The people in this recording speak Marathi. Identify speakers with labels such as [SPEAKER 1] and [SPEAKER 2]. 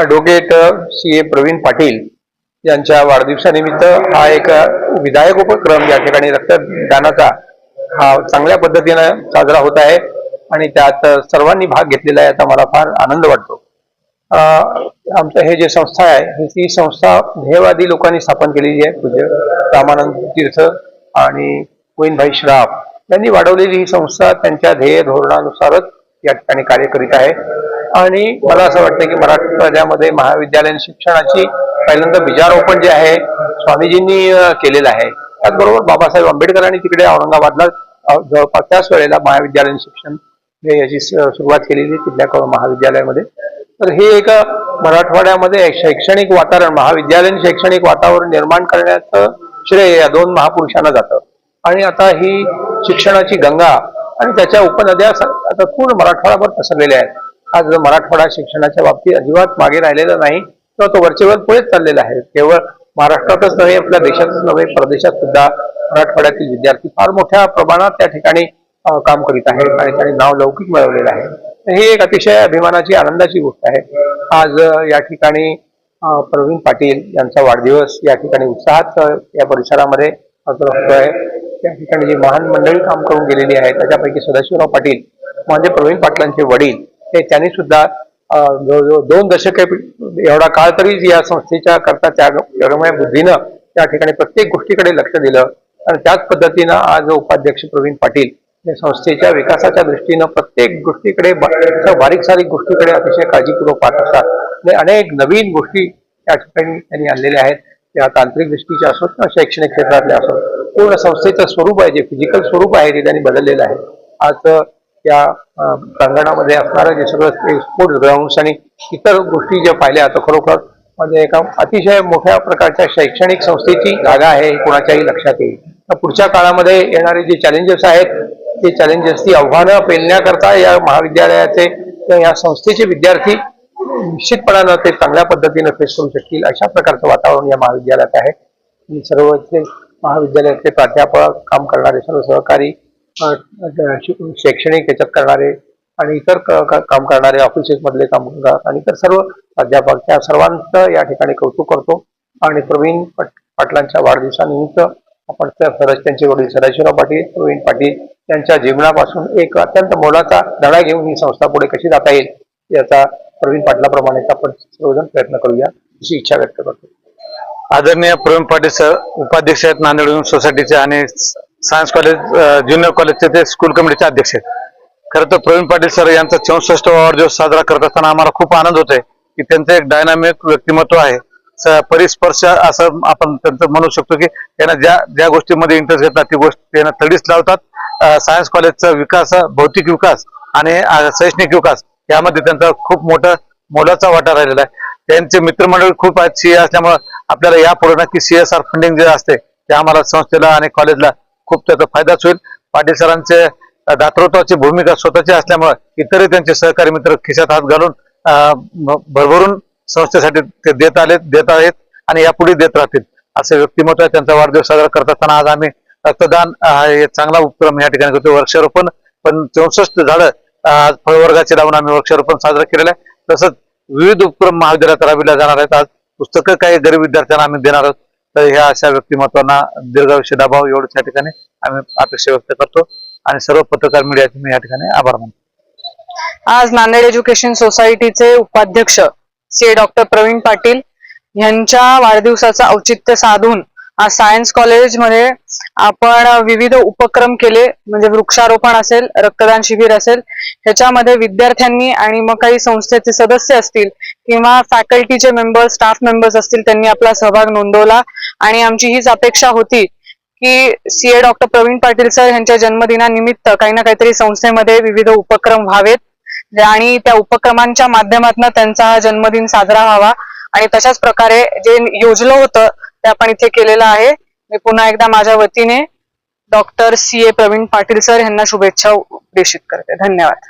[SPEAKER 1] Advocate C A Praveen Patil यांच्या वाढदिवसानिमित्त हा एक uh, विधायक उपक्रम या ठिकाणी रक्तदानाचा हा चांगल्या पद्धतीनं साजरा होत आहे आणि त्यात uh, सर्वांनी भाग घेतलेला आहे याचा मला फार आनंद वाटतो. आमचं हे जे संस्था आहे ही ती संस्था ध्येयवादी लोकांनी स्थापन केलेली आहे पूज्य रामानंद तीर्थ आणि कोईनभाई श्राफ यांनी वाढवलेली ही संस्था त्यांच्या ध्येय धोरणानुसारच या ठिकाणी कार्य करीत आहे. आणि मला असं वाटतं की मराठवाड्यामध्ये महाविद्यालयीन शिक्षणाची पहिल्यांदा बीजारोपण जे आहे स्वामीजींनी केलेलं आहे. त्याचबरोबर बाबासाहेब आंबेडकरांनी तिकडे औरंगाबादला जवळपास त्याच वेळेला महाविद्यालयीन शिक्षण याची सुरुवात केलेली तिथल्या महाविद्यालयामध्ये. तर हे एक मराठवाड्यामध्ये शैक्षणिक वातावरण महाविद्यालयीन शैक्षणिक वातावरण निर्माण करण्याचं श्रेय या दोन महापुरुषांना जातं. आणि आता ही शिक्षणाची गंगा आणि त्याच्या उपनद्या आता पूर्ण मराठवाड्यावर पसरलेल्या आहेत. आज मराठवाडा शिक्षणाच्या बाबतीत अजिबात मागे राहिलेला नाही तर तो वरचेवर पुढेच चाललेला आहे. केवळ महाराष्ट्रातच नव्हे आपल्या देशातच नव्हे परदेशात सुद्धा मराठवाड्यातील विद्यार्थी फार मोठ्या प्रमाणात त्या ठिकाणी काम करीत आहेत आणि त्यांनी नाव लौकिक मिळवलेलं आहे. तर ही एक अतिशय अभिमानाची आनंदाची गोष्ट आहे. आज या ठिकाणी प्रवीण पाटील यांचा वाढदिवस या ठिकाणी उत्साहात या परिसरामध्ये साजरा होतोय. त्या ठिकाणी जी महान मंडळी काम करून गेलेली आहे त्याच्यापैकी सदाशिवराव पाटील म्हणजे प्रवीण पाटलांचे वडील हे त्यांनी सुद्धा जवळजवळ दोन दशके एवढा काळ तरी या संस्थेच्या करता त्यागमय बुद्धीनं त्या ठिकाणी प्रत्येक गोष्टीकडे लक्ष दिलं. आणि त्याच पद्धतीनं आज उपाध्यक्ष प्रवीण पाटील या संस्थेच्या विकासाच्या दृष्टीनं प्रत्येक गोष्टीकडे बारीक सारीक गोष्टीकडे अतिशय काळजीपूर्वक पाहत असतात. आणि अनेक नवीन गोष्टी त्या ठिकाणी त्यांनी आणलेल्या आहेत. त्या तांत्रिक दृष्टीच्या असोत किंवा शैक्षणिक क्षेत्रातल्या असोत. पूर्ण संस्थेचं स्वरूप आहे जे फिजिकल स्वरूप आहे ते त्यांनी बदललेलं आहे. आज त्या प्रांगणामध्ये असणारं जे सगळं स्पोर्ट्स ग्राउंड्स आणि इतर गोष्टी ज्या पाहिल्या तर खरोखर म्हणजे एका अतिशय मोठ्या प्रकारच्या शैक्षणिक संस्थेची जागा आहे हे कोणाच्याही लक्षात येईल. पुढच्या काळामध्ये येणारे जे चॅलेंजेस आहेत ते चॅलेंजेस ती आव्हानं पेलण्याकरता या महाविद्यालयाचे या संस्थेचे विद्यार्थी निश्चितपणानं ते चांगल्या पद्धतीनं फेस करू शकतील अशा प्रकारचं वातावरण या महाविद्यालयात आहे. सर्व महाविद्यालयातले प्राध्यापक काम करणारे सर्व सहकारी शैक्षणिक याच्यात करणारे आणि इतर क- काम करणारे ऑफिसेस मधले कामगार आणि इतर सर्व प्राध्यापक त्या सर्वांचं या ठिकाणी कौतुक करतो. आणि प्रवीण पाटलांच्या वाढदिवसानिमित्त आपण त्या खरंच त्यांचे वडील सदाशिवराव पाटील प्रवीण पाटील यांच्या जीवनापासून एक अत्यंत मोलाचा धडा घेऊन ही संस्था पुढे कशी जाता येईल याचा प्रवीण पाटलाप्रमाणे आपण सर्वजण प्रयत्न करूया अशी इच्छा व्यक्त करतो.
[SPEAKER 2] आदरणीय प्रवीण पाटील सर उपाध्यक्ष आहेत नांदेड सोसायटीचे आणि सायन्स कॉलेज ज्युनियर कॉलेजचे ते स्कूल कमिटीचे अध्यक्ष आहेत. खरं तर प्रवीण पाटील सर यांचा चौसष्ट वाढदिवस साजरा करत असताना आम्हाला खूप आनंद होतोय की त्यांचं एक डायनामिक व्यक्तिमत्व आहे. परिस्पर्श असं आपण त्यांचं म्हणू शकतो की त्यांना ज्या ज्या गोष्टीमध्ये इंटरेस्ट घेतात ती गोष्ट त्यांना तडीच लावतात. सायन्स कॉलेजचा विकास भौतिक विकास आणि शैक्षणिक विकास यामध्ये त्यांचा खूप मोठा मोलाचा वाटा राहिलेला आहे. त्यांचे मित्रमंडळ खूप आहेत. सीए असल्यामुळे आपल्याला यापुढे नक्की सीएसआर फंडिंग जे असते ते आम्हाला संस्थेला आणि कॉलेजला खूप त्याचा फायदाच होईल. पाटील सरांचे दातृत्वाची भूमिका स्वतःची असल्यामुळे इतरही त्यांचे सहकारी मित्र खिशात हात घालून भरभरून संस्थेसाठी ते देत आले देत आहेत आणि यापुढे देत राहतील. असे व्यक्तिमत्व त्यांचा वाढदिवस साजरा करत असताना आज आम्ही रक्तदान हे हा चांगला उपक्रम या ठिकाणी करतो वृक्षारोपण पण चौसष्ट झाडं आज फळवर्गाचे लावून आम्ही वृक्षारोपण साजरा केलेलं आहे. तसंच विविध उपक्रम महाविद्यालयात राबविल्या जाणार आहेत. आज पुस्तकं काही गरीब विद्यार्थ्यांना आम्ही देणार आहोत. तर ह्या अशा व्यक्तिमत्वांना दीर्घायुष्य दाबाव एवढंच या ठिकाणी आम्ही अपेक्षा व्यक्त करतो. आणि सर्व पत्रकार मीडियाचे मी या ठिकाणी आभार मानतो.
[SPEAKER 3] आज नांदेड एज्युकेशन सोसायटीचे उपाध्यक्ष सी डॉक्टर प्रवीण पाटील यांच्या वाढदिवसाचं औचित्य साधून सायन्स कॉलेजमध्ये आपण विविध उपक्रम केले म्हणजे वृक्षारोपण असेल रक्तदान शिबिर असेल ह्याच्यामध्ये विद्यार्थ्यांनी आणि मग काही संस्थेचे सदस्य असतील किंवा फॅकल्टीचे मेंबर्स स्टाफ मेंबर्स असतील त्यांनी आपला सहभाग नोंदवला. आणि आमची हीच अपेक्षा होती की CA doctor Praveen Patil sir यांच्या जन्मदिनानिमित्त काही ना काहीतरी संस्थेमध्ये विविध उपक्रम व्हावेत. आणि त्या उपक्रमांच्या माध्यमातून त्यांचा हा जन्मदिन साजरा व्हावा. आणि तशाच प्रकारे जे योजलं होतं ते आपण इथे केलेलं आहे. मी पुन्हा एकदा माझ्या वतीने doctor C A Praveen Patil sir यांना शुभेच्छा प्रेषित करते. धन्यवाद.